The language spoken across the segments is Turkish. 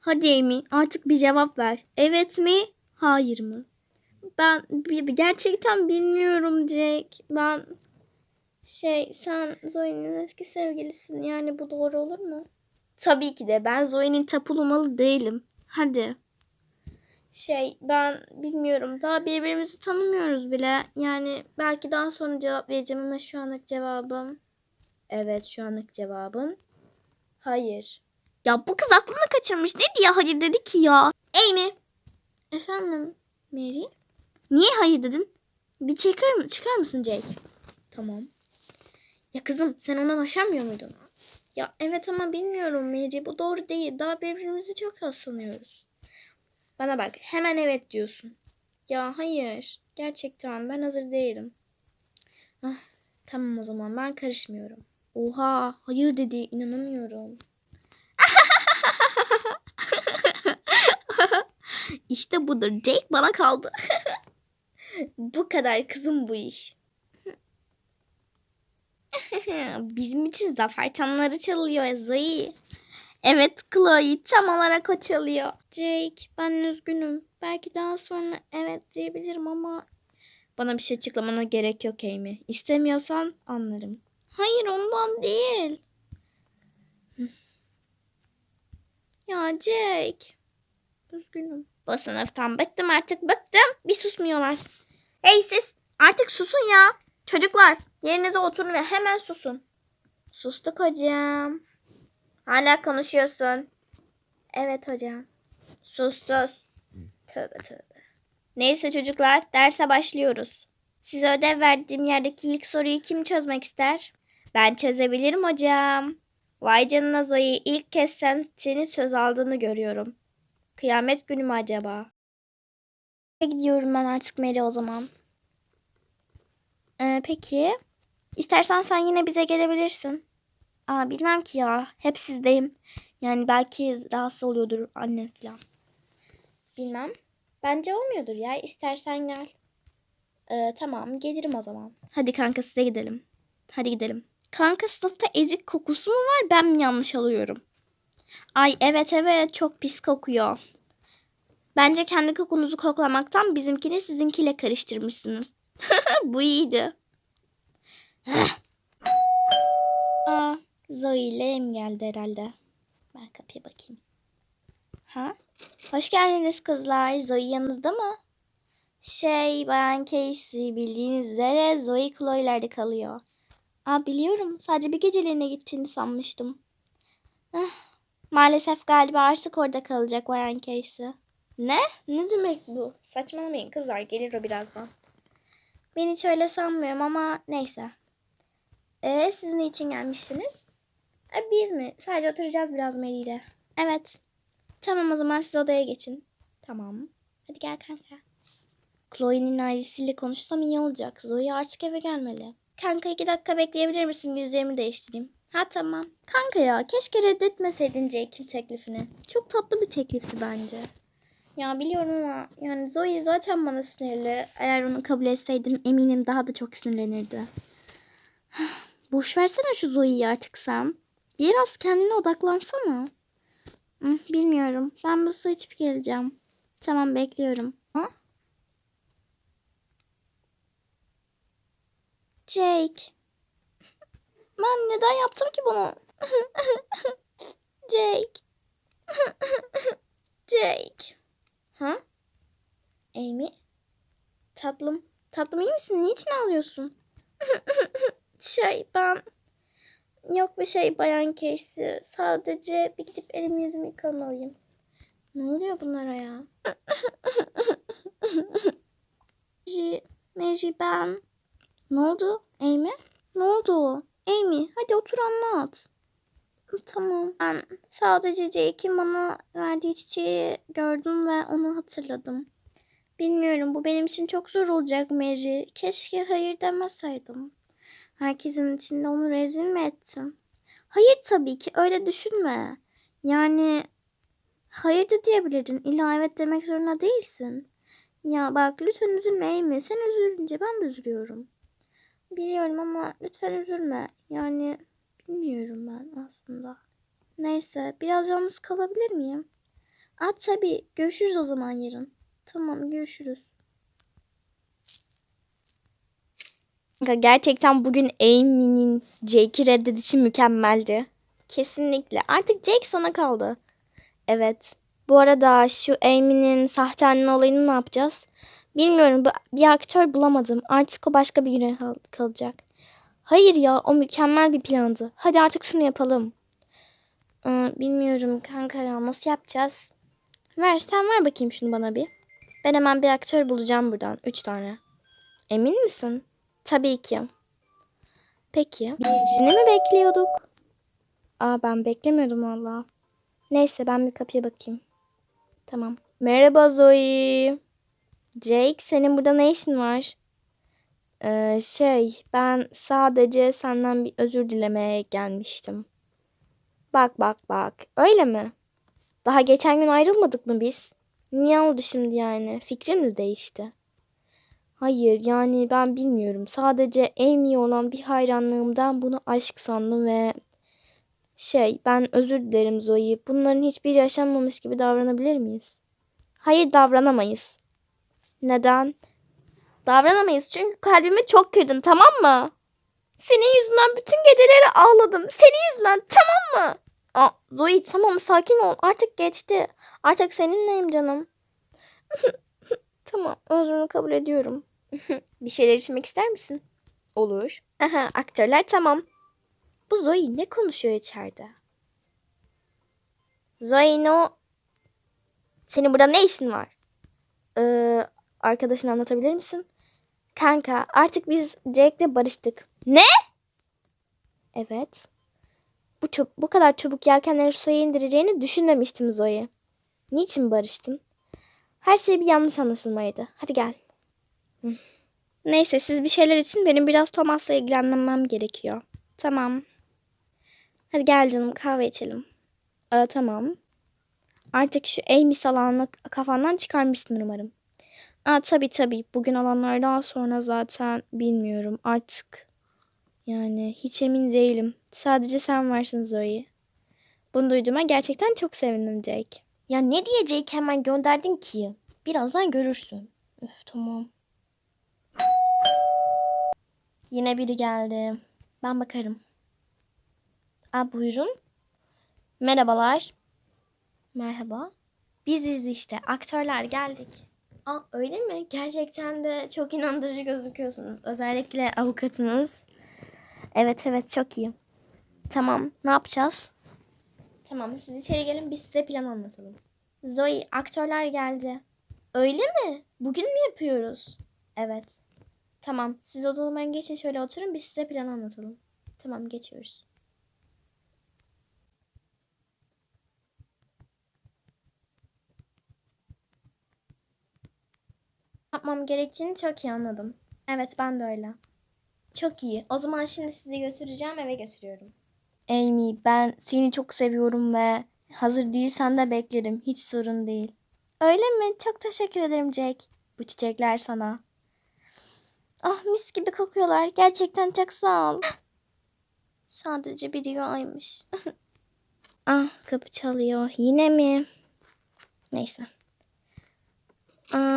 Hadi Amy artık bir cevap ver. Evet mi? Hayır mı? Ben gerçekten bilmiyorum Jack. Ben şey sen Zoe'nin eski sevgilisin. Yani bu doğru olur mu? Tabii ki de ben Zoe'nin tapulumalı değilim. Hadi. Şey ben bilmiyorum. Daha birbirimizi tanımıyoruz bile. Yani belki daha sonra cevap vereceğim ama şu anlık cevabım. Evet şu anlık cevabım. Hayır. Ya bu kız aklını kaçırmış. Ne diye hayır dedi ki ya? Amy. Efendim Mary? Niye hayır dedin? Bir çıkar, mı, çıkar mısın Jake? Tamam. Ya kızım sen ondan hoşlanmıyor muydun? Ya evet ama bilmiyorum Mary. Bu doğru değil. Daha birbirimizi çok az sanıyoruz. Bana bak hemen evet diyorsun. Ya hayır. Gerçekten ben hazır değilim. Ah, tamam o zaman ben karışmıyorum. Oha hayır dedi inanamıyorum. İşte budur. Jake bana kaldı. bu kadar kızım bu iş. Bizim için zafer çanları çalıyor Zoe. Evet Chloe tam olarak o çalıyor. Jake ben üzgünüm. Belki daha sonra evet diyebilirim ama bana bir şey açıklamana gerek yok Amy. İstemiyorsan anlarım. Hayır ondan değil. Ya Jake. Üzgünüm. Bu sınıftan bıktım artık bıktım. Bir susmuyorlar. Hey siz artık susun ya. Çocuklar yerinize oturun ve hemen susun. Sustuk hocam. Hala konuşuyorsun. Evet hocam. Sus sus. Tövbe tövbe. Neyse çocuklar derse başlıyoruz. Size ödev verdiğim yerdeki ilk soruyu kim çözmek ister? Ben çözebilirim hocam. Vay canına Zoe ilk kez sen senin söz aldığını görüyorum. Kıyamet günü mü acaba? Gidiyorum ben artık Mary o zaman. Ee, peki. İstersen sen yine bize gelebilirsin. Aa bilmem ki ya. Hep sizdeyim. Yani belki rahatsız oluyordur anne falan. Bilmem. Bence olmuyordur ya. İstersen gel. Ee, tamam gelirim o zaman. Hadi kanka size gidelim. Hadi gidelim. Kanka sınıfta ezik kokusu mu var ben mi yanlış alıyorum? Ay evet evet çok pis kokuyor. Bence kendi kokunuzu koklamaktan bizimkini sizinkiyle karıştırmışsınız. Bu iyiydi. Aa, Zoe ile Em geldi herhalde. Ben kapıya bakayım. Ha? Hoş geldiniz kızlar. Zoe yanınızda mı? Şey, ben Casey. Bildiğiniz üzere Zoe Chloe'lerde kalıyor. Aa, biliyorum. Sadece bir geceliğine gittiğini sanmıştım. Eh, maalesef galiba artık orada kalacak Bayan Casey. Ne? Ne demek bu? Saçmalamayın kızlar. Gelir o birazdan. Ben hiç öyle sanmıyorum ama neyse. Ee, siz ne için gelmişsiniz? E, biz mi? Sadece oturacağız biraz Mary ile. Evet. Tamam o zaman siz odaya geçin. Tamam. Hadi gel kanka. Chloe'nin ailesiyle konuşsam iyi olacak. Zoe artık eve gelmeli. Kanka iki dakika bekleyebilir misin? Bir üzerimi değiştireyim. Ha tamam. Kanka ya keşke reddetmeseydin Jake'in teklifini. Çok tatlı bir teklifti bence. Ya biliyorum ama yani Zoe zaten bana sinirli. Eğer onu kabul etseydim eminim daha da çok sinirlenirdi. Boş versene şu Zoe'yi artık sen. Biraz kendine odaklansana. Hı, bilmiyorum. Ben bu su içip geleceğim. Tamam bekliyorum. Ha? Jake. Ben neden yaptım ki bunu? Jake. Jake. Ha? Amy? Tatlım. Tatlım iyi misin? Niçin ağlıyorsun? şey ben... Yok bir şey Bayan Casey. Sadece bir gidip elimi yüzümü yıkamalıyım. Ne oluyor bunlara ya? Meji, Meji ben. Ne oldu? Amy? Ne oldu? Amy hadi otur anlat. Tamam. Ben sadece Jake'in bana verdiği çiçeği gördüm ve onu hatırladım. Bilmiyorum bu benim için çok zor olacak Mary. Keşke hayır demeseydim. Herkesin içinde onu rezil mi ettim? Hayır tabii ki öyle düşünme. Yani hayır da diyebilirdin. İlla evet demek zorunda değilsin. Ya bak lütfen üzülme Amy. Sen üzülünce ben de üzülüyorum. Biliyorum ama lütfen üzülme. Yani bilmiyorum ben aslında. Neyse biraz yalnız kalabilir miyim? Aa tabii. Görüşürüz o zaman yarın. Tamam görüşürüz. Gerçekten bugün Amy'nin Jake'i reddedişi mükemmeldi. Kesinlikle. Artık Jake sana kaldı. Evet. Bu arada şu Amy'nin sahte anne olayını ne yapacağız? Bilmiyorum. Bir aktör bulamadım. Artık o başka bir güne kal- kalacak. Hayır ya o mükemmel bir plandı. Hadi artık şunu yapalım. Ee, bilmiyorum kanka ya nasıl yapacağız? Ver sen ver bakayım şunu bana bir. Ben hemen bir aktör bulacağım buradan. Üç tane. Emin misin? Tabii ki. Peki. Birini mi bekliyorduk? Aa ben beklemiyordum valla. Neyse ben bir kapıya bakayım. Tamam. Merhaba Zoe. Jake senin burada ne işin var? Ee, şey ben sadece senden bir özür dilemeye gelmiştim. Bak bak bak öyle mi? Daha geçen gün ayrılmadık mı biz? Niye oldu şimdi yani? Fikrin mi değişti? Hayır yani ben bilmiyorum. Sadece Amy'ye olan bir hayranlığımdan bunu aşk sandım ve şey ben özür dilerim Zoe. Bunların hiçbir yaşanmamış gibi davranabilir miyiz? Hayır davranamayız. Neden? Davranamayız çünkü kalbimi çok kırdın tamam mı? Senin yüzünden bütün geceleri ağladım. Senin yüzünden tamam mı? Aa, Zoe tamam sakin ol. Artık geçti. Artık seninleyim canım. tamam özrünü kabul ediyorum. Bir şeyler içmek ister misin? Olur. Aha, aktörler tamam. Bu Zoe ne konuşuyor içeride? Zoe no. Senin burada ne işin var? Ee, arkadaşını anlatabilir misin? Kanka artık biz Jake'le barıştık. Ne? Evet. Bu, çab- bu kadar çabuk yelkenleri suya indireceğini düşünmemiştim Zoe. Niçin barıştın? Her şey bir yanlış anlaşılmaydı. Hadi gel. Neyse siz bir şeyler için benim biraz Thomas'la ilgilenmem gerekiyor. Tamam. Hadi gel canım kahve içelim. Aa, tamam. Artık şu Amy salanını kafandan çıkarmışsın umarım. Aa, tabii tabii. Bugün olanlardan sonra zaten bilmiyorum. Artık yani hiç emin değilim. Sadece sen varsın Zoe. Bunu duyduğuma gerçekten çok sevindim Jake. Ya ne diye Jake hemen gönderdin ki? Birazdan görürsün. Üf tamam. Yine biri geldi. Ben bakarım. Aa buyurun. Merhabalar. Merhaba. Biziz işte. Aktörler geldik. Aa öyle mi? Gerçekten de çok inandırıcı gözüküyorsunuz. Özellikle avukatınız. Evet evet çok iyi. Tamam ne yapacağız? Tamam siz içeri gelin biz size plan anlatalım. Zoe aktörler geldi. Öyle mi? Bugün mü yapıyoruz? Evet. Tamam siz odama geçin şöyle oturun biz size plan anlatalım. Tamam geçiyoruz. Yapmam gerektiğini çok iyi anladım. Evet ben de öyle. Çok iyi. O zaman şimdi sizi götüreceğim eve götürüyorum. Amy ben seni çok seviyorum ve hazır değilsen de beklerim. Hiç sorun değil. Öyle mi? Çok teşekkür ederim Jack. Bu çiçekler sana. Ah mis gibi kokuyorlar. Gerçekten çok sağ ol. Sadece bir rüyaymış. ah kapı çalıyor. Yine mi? Neyse.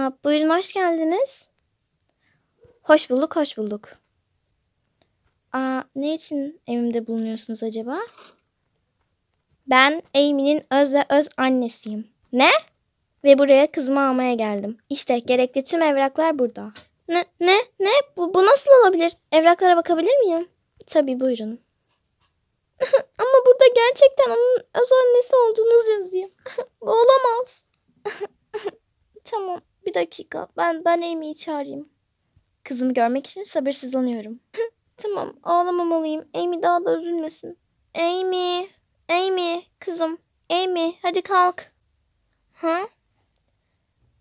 Buyurun hoş geldiniz. Hoş bulduk, hoş bulduk. Aa, ne için evimde bulunuyorsunuz acaba? Ben Amy'nin öz ve öz annesiyim. Ne? Ve buraya kızımı almaya geldim. İşte gerekli tüm evraklar burada. Ne? Ne? Ne? Bu, bu nasıl olabilir? Evraklara bakabilir miyim? Tabii buyurun. Ama burada gerçekten onun öz annesi olduğunuz yazıyor. bu olamaz. Tamam bir dakika ben ben Amy'yi çağırayım. Kızımı görmek için sabırsızlanıyorum. tamam ağlamamalıyım. Amy daha da üzülmesin. Amy, Amy kızım. Amy hadi kalk. Ha?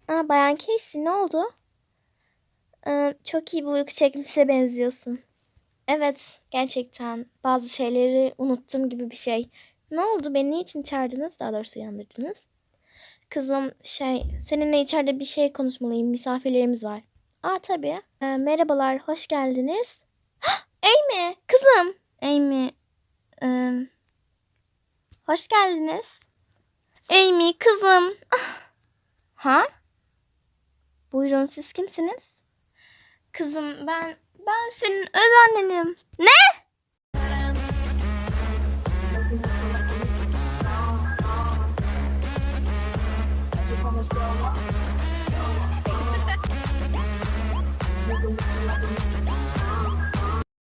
Aa, Bayan Casey ne oldu? Ee, çok iyi bir uyku çekmişe benziyorsun. Evet gerçekten bazı şeyleri unuttum gibi bir şey. Ne oldu beni niçin çağırdınız daha doğrusu uyandırdınız? Kızım şey seninle içeride bir şey konuşmalıyım. Misafirlerimiz var. Aa tabii. Ee, merhabalar hoş geldiniz. Amy kızım. Amy. e, hoş geldiniz. Amy kızım. Ah. Ha? Buyurun siz kimsiniz? Kızım ben ben senin öz annenim. Ne?